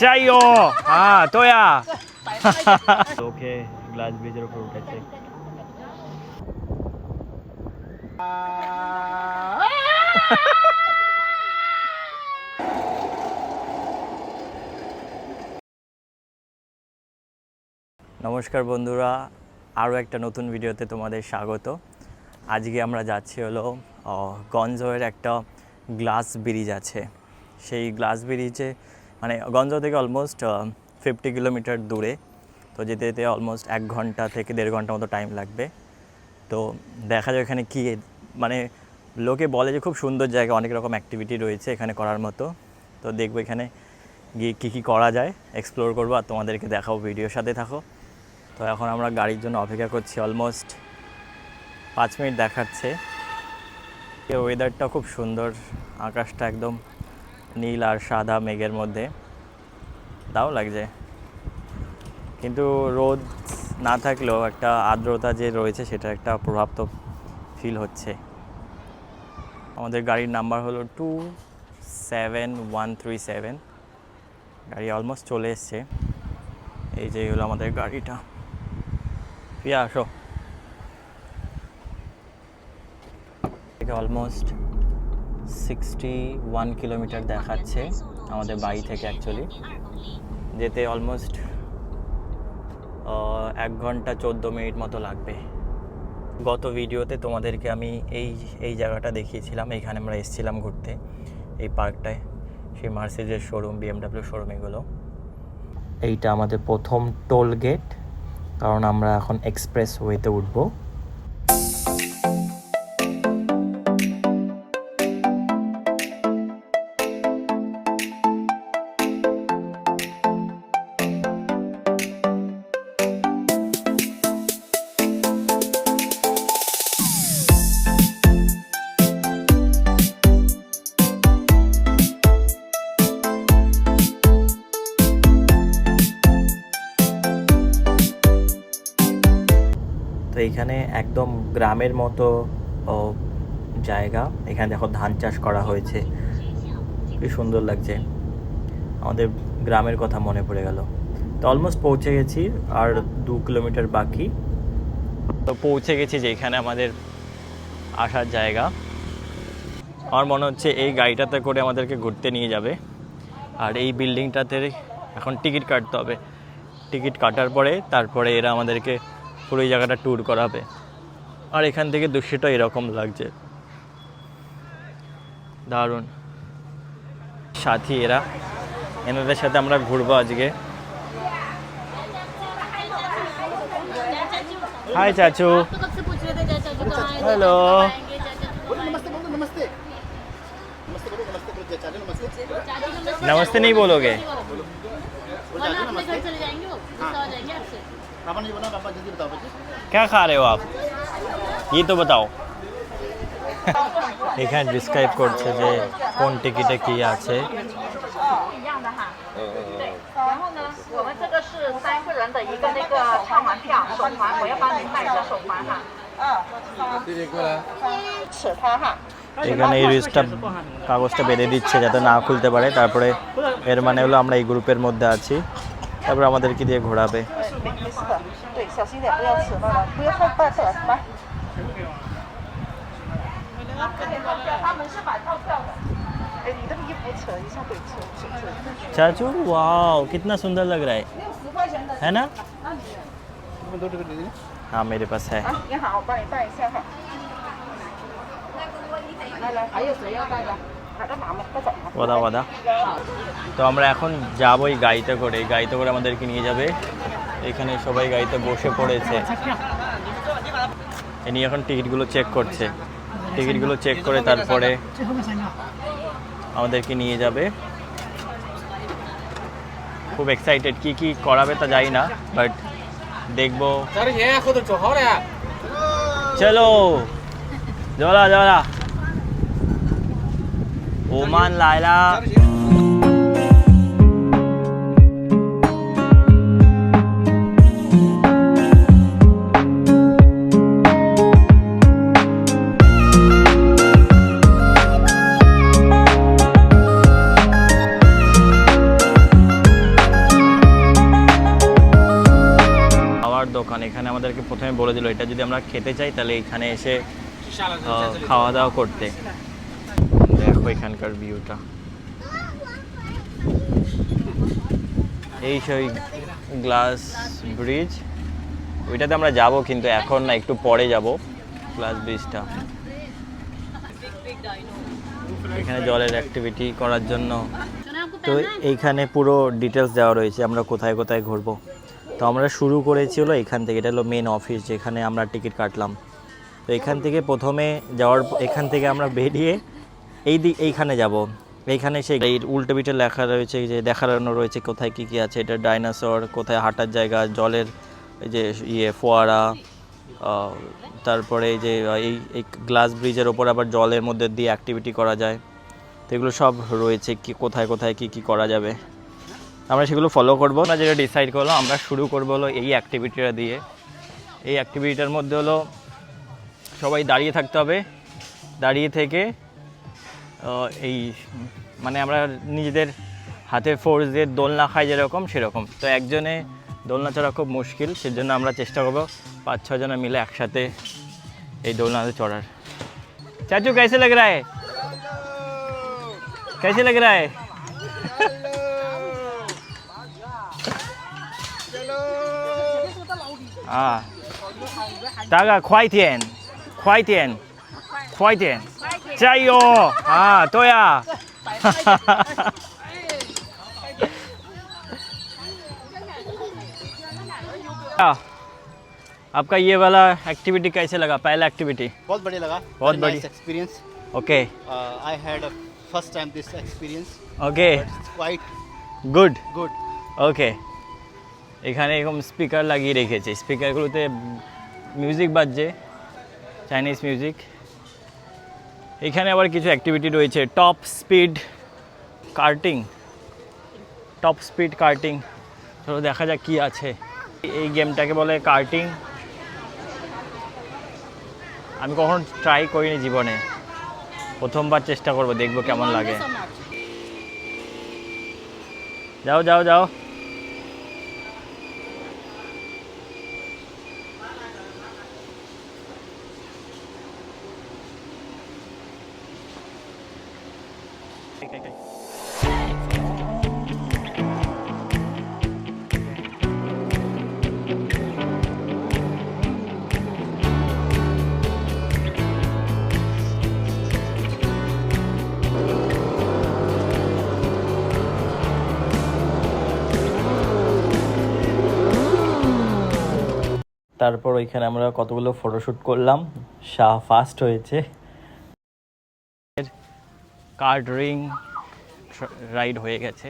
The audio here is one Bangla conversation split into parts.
হ্যাঁ তোয়া। ওকে গ্লাস ব্রিজের উপর উঠেছে। নমস্কার বন্ধুরা আরও একটা নতুন ভিডিওতে তোমাদের স্বাগত। আজকে আমরা যাচ্ছি হলো গঞ্জয়ের একটা গ্লাস ব্রিজ আছে। সেই গ্লাস ব্রিজে মানে গঞ্জ থেকে অলমোস্ট ফিফটি কিলোমিটার দূরে। তো যেতে যেতে অলমোস্ট এক ঘণ্টা থেকে দেড় ঘণ্টা মতো টাইম লাগবে। তো দেখা যায় এখানে কী মানে লোকে বলে যে খুব সুন্দর জায়গা, অনেক রকম অ্যাক্টিভিটি রয়েছে এখানে করার মতো। তো দেখব এখানে গিয়ে কী কী করা যায়। এক্সপ্লোর করব আর তোমাদেরকে দেখাবো, ভিডিওর সাথে থাকো। তো এখন আমরা গাড়ির জন্য অপেক্ষা করছি অলমোস্ট পাঁচ মিনিট দেখাচ্ছে। ওয়েদারটা খুব সুন্দর, আকাশটা একদম নীল আর সাদা মেঘের মধ্যে। তাও লাগছে। কিন্তু রোদ না থাকলেও একটা আর্দ্রতা যে রয়েছে, সেটা একটা প্রভাব তো ফিল হচ্ছে। আমাদের গাড়ির নাম্বার হলো two seven one three seven গাড়ি অলমোস্ট চলে এসছে। এই যে হলো আমাদের গাড়িটা। প্রিয়া আসো। থেকে অলমোস্ট সিক্সটি ওয়ান কিলোমিটার দেখাচ্ছে আমাদের বাড়ি থেকে অ্যাকচুয়ালি যেতে অলমোস্ট এক ঘণ্টা চোদ্দ মিনিট মতো লাগবে। গত ভিডিওতে তোমাদেরকে আমি এই এই জায়গাটা দেখিয়েছিলাম এইখানে আমরা এসেছিলাম ঘুরতে, এই পার্কটায়, সেই মার্সিজের শোরুম বিএমডাব্লিউ শোরুম এগুলো। এইটা আমাদের প্রথম টোল গেট কারণ আমরা এখন এক্সপ্রেস ওয়েতে উঠবো। এইখানে একদম গ্রামের মতো জায়গা। এখানে দেখো ধান চাষ করা হয়েছে। কি সুন্দর লাগছে। আমাদের গ্রামের কথা মনে পড়ে গেল। তো অলমোস্ট পৌঁছে গেছি, আর দু কিলোমিটার বাকি। তো পৌঁছে গেছি যেখানে আমাদের আসার জায়গা। আমার মনে হচ্ছে এই গাড়িটাতে করে আমাদেরকে ঘুরতে নিয়ে যাবে। আর এই বিল্ডিংটাতে এখন টিকিট কাটতে হবে। টিকিট কাটার পরে তারপরে এরা আমাদেরকে পুরো এই জায়গাটা ট্যুর করাবে আর এখান থেকে দৃশ্যটা এরকম লাগছে দারুণ সাথী এরা এনাদের সাথে আমরা ঘুরবো আজকে হাই চাচু तो कब से पूछ रहे थे चाचा जी कहाँ आएंगे हेलो। कब आएंगे, चाचा जी कब नमस्ते बोलो नमस्ते नमस्ते बोलो नमस्ते बोलो चाचा नमस्ते आएंगे? चाची नमस्ते नमस्ते नहीं बोलोगे वरना अपने घर चले जाएंगे वो गुस्सा हो जाएंगे आपसे क्या खा रहे हो आप? ये तो बताओ। এখানে ডিসক্রাইব করছে যে কোন টিকিটে কি আছে। এখানে এই রিস্টটা কাগজটা বেঁধে দিচ্ছে যাতে না খুলতে পারে। তারপরে এর মানে হলো আমরা এই গ্রুপের মধ্যে আছি। তারপরে আমাদের কি দিয়ে ঘোরাবে। 没没事的，对，小心点，不要扯到了，不要太大扯，来。他们是买套票的。哎，你的衣服扯一下，对，扯扯扯。 चाचू वाओ कितना सुंदर लग रहा है है ना तुम्हें दो टिकट दे देना हाँ मेरे पास है 啊，你好，我帮你带一下哈。来来，还有谁要带的？哪个拿嘛？快走嘛。 ওদা ওদা তো আমরা এখন যাবো এই গাড়িতে করে এই গাড়িতে করে আমাদেরকে নিয়ে যাবে এখানে সবাই গাড়িতে বসে পড়েছে। ইনি এখন টিকিটগুলো চেক করছে। টিকিটগুলো চেক করে তারপরে আমাদেরকে নিয়ে যাবে। খুব এক্সাইটেড কি কি করাবে তা জানি না বাট দেখব। চলো। জলা জলা ওমান লাইলা দোকান এখানে আমাদেরকে প্রথমে বলে দিল এটা যদি আমরা খেতে চাই তাহলে এখানে এসে খাওয়া দাওয়া করতে। দেখো এখানকার ভিউটা। এই সেই গ্লাস ব্রিজ। ওইটাতে আমরা যাব কিন্তু এখন না একটু পরে যাব গ্লাস ব্রিজটা। এখানে জলের অ্যাক্টিভিটি করার জন্য। তো এইখানে পুরো ডিটেলস দেওয়া রয়েছে আমরা কোথায় কোথায় ঘুরবো। তো আমরা শুরু করেছি হলো এখান থেকে, এটা হলো মেন অফিস যেখানে আমরা টিকিট কাটলাম। তো এখান থেকে প্রথমে যাওয়ার এখান থেকে আমরা বেরিয়ে এই দিক এইখানে যাব। এইখানে সেই উল্টো পিঠে লেখা রয়েছে যে, দেখানো রয়েছে কোথায় কী কী আছে। এটা ডাইনোসর, কোথায় হাঁটার জায়গা, জলের এই যে ইয়ে ফোয়ারা তারপরে যে এই এই গ্লাস ব্রিজের ওপর আবার জলের মধ্যে দিয়ে অ্যাক্টিভিটি করা যায়। তো এগুলো সব রয়েছে কি, কোথায় কোথায় কি কি করা যাবে। আমরা সেগুলো ফলো করব না যেটা ডিসাইড করলো আমরা শুরু করবো হলো এই অ্যাক্টিভিটিটা দিয়ে এই অ্যাক্টিভিটিটার মধ্যে হলো সবাই দাঁড়িয়ে থাকতে হবে দাঁড়িয়ে থেকে আহ, এই মানে আমরা নিজেদের হাতে ফোর্স দিয়ে দোলনা খাই যেরকম সেরকম তো একজনে দোলনা চড়া খুব মুশকিল সেজন্য আমরা চেষ্টা করবো পাঁচ ছজনে মিলে একসাথে এই দোলনাতে চড়ার চাচু कैसे लग रहा है कैसे लग रहा है Ah. 啊，大家快点，快点，快点，加油啊！对啊，哈哈哈哈。आपका ah, ah. ये वाला एक्टिविटी कैसे लगा? पहला एक्टिविटी बहुत बढ़िया लगा। बहुत बढ़िया। Experience okay I had first time this experience okay quite good good okay এখানে এরকম স্পিকার লাগিয়ে রেখেছে। স্পিকারগুলোতে মিউজিক বাজছে চাইনিজ মিউজিক এখানে আবার কিছু অ্যাক্টিভিটি রয়েছে top speed karting top speed karting চলো দেখা যাক কি আছে। এই গেমটাকে বলে কার্টিং আমি কখনো ট্রাই করিনি জীবনে। প্রথমবার চেষ্টা করব দেখব কেমন লাগে. যাও যাও যাও। তারপর ওইখানে আমরা কতগুলো ফটোশ্যুট করলাম? শাহ ফার্স্ট হয়েছে। কার্ড রিং রাইড হয়ে গেছে।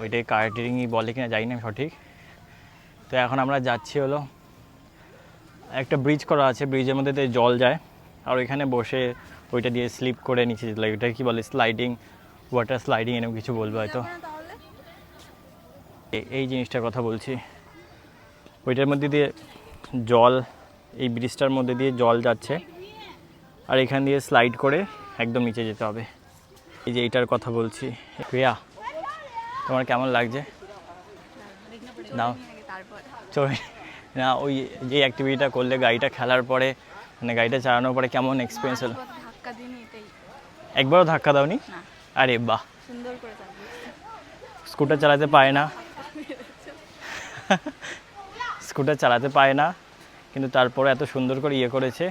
ওইটাই কার্ড রিংই বলে কিনা জানি না সঠিক। তো এখন আমরা যাচ্ছি হলো একটা ব্রিজ করা আছে ব্রিজের মধ্যে দিয়ে জল যায়। আর ওইখানে বসে ওইটা দিয়ে স্লিপ করে নিচে যেতে লাগে ওইটা কি বলে স্লাইডিং ওয়াটার স্লাইডিং এরকম কিছু বলব হয়তো। এই জিনিসটার কথা বলছি। ওইটার মধ্যে দিয়ে জল এই ব্রিজটার মধ্যে দিয়ে জল যাচ্ছে। আর এখান দিয়ে স্লাইড করে একদম নিচে যেতে হবে। এই যে এইটার কথা বলছি। প্রিয়া তোমার কেমন লাগছে? নাও। চলে। না ওই যে অ্যাক্টিভিটিটা করলে গাড়িটা খেলার পরে মানে গাড়িটা চালানোর পরে কেমন এক্সপিরিয়েন্স হলো? একবারও ধাক্কা দাওনি? আরে বাহ। স্কুটার চালাতে পারে না। স্কুটার চালাতে পারে না কিন্তু তারপরে এত সুন্দর করে ইয়ে করেছে।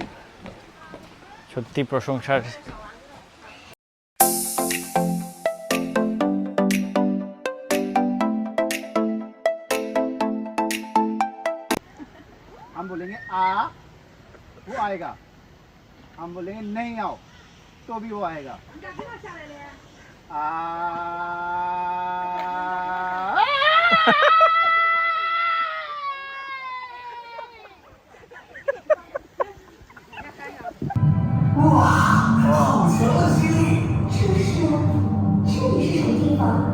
সত্যি প্রশংসার हम बोलेंगे आ वो आएगा हम बोलेंगे नहीं आओ तो भी वो आएगा आ Wow, 好神奇！这是，这是什么地方？